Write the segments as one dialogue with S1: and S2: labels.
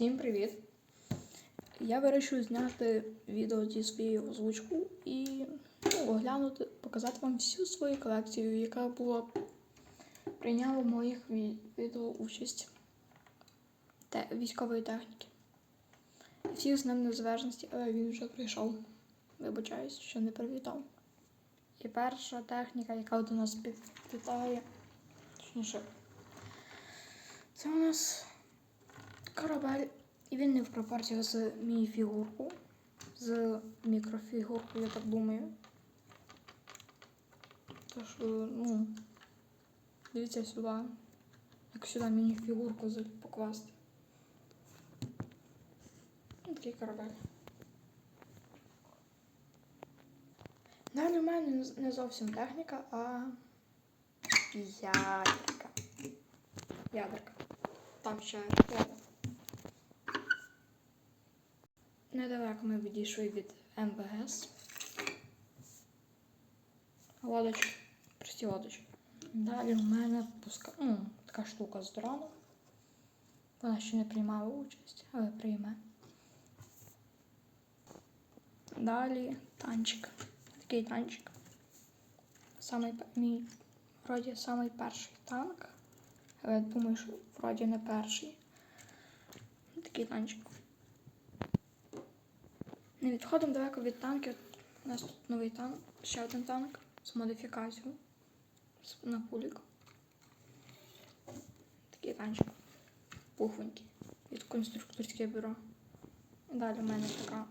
S1: Всім привіт! Я вирішив зняти відео зі своєю озвучкою і ну, оглянути, показати вам всю свою колекцію, яка була прийняла в моїх відео участь те, військової техніки. Всіх з ним незалежності, але він вже прийшов. Вибачаюсь, що не привітав. І перша техніка, яка до нас підлітає, точніше, це у нас корабель. І він не в пропорціях з міні-фігурку, з мікрофігуркою, я так думаю. Тож, е, ну, дивіться сюди. Як сюди міні-фігурку покласти. Ось Такий корабель. Далі в мене не не зовсім техніка, а ядерка. Ядерка. Там ще ядерка. Недалеко ми відійшли від МВС. Лодочки. Прості лодочки. Далі у мене пуска... ну, така штука з дроном. Вона ще не приймала участь, але прийме. Далі танчик. Такий танчик. Самий мій вроді самий перший танк. Але думаю, що вроді не перший. Такий танчик. Відходимо далеко від танків. У нас тут новий танк, ще один танк з модифікацією на пулік. Такий танчик. Пухонький. Від конструкторське бюро. Далі в мене така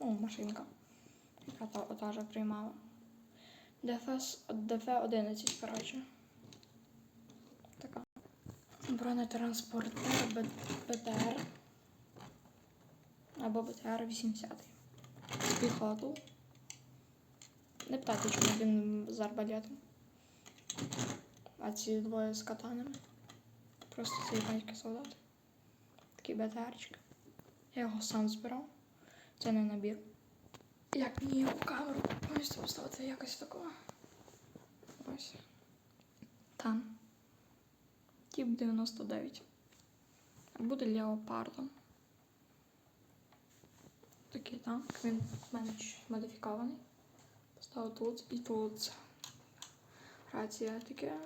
S1: ну, машинка, яка та, та вже приймала. ДФС, ДФ-11, коротше. Така. Бронетранспортер БТР. Або БТР-80. Піхоту. Не питайте, він з арбалетом. А ці двоє з катанами. Просто це японські солдати. Такий БТРчик. Я його сам збирав. Це не набір. Як мені його камеру повністю поставити якось такого. Ось. Там. Тіп 99. Буде леопардом. Такий танк. Він в мене модифікований. Поставив тут і тут. Рація таке.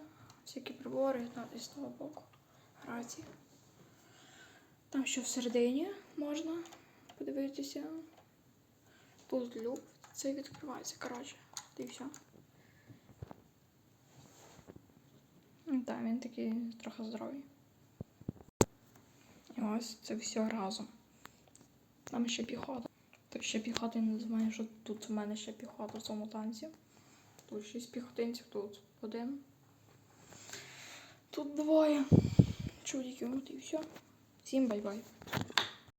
S1: Всякі прибори ну, і з того боку. Рації. Там що всередині можна подивитися. Тут люк. Це відкривається. Коротше, і все. Так, він такий трохи здоровий. І ось це все разом. Там ще піхота. Ще піхоти не знаю, що тут в мене ще піхота в цьому танці. Тут шість піхотинців, тут один. Тут двоє. Чудиків, і все. Всім бай-бай.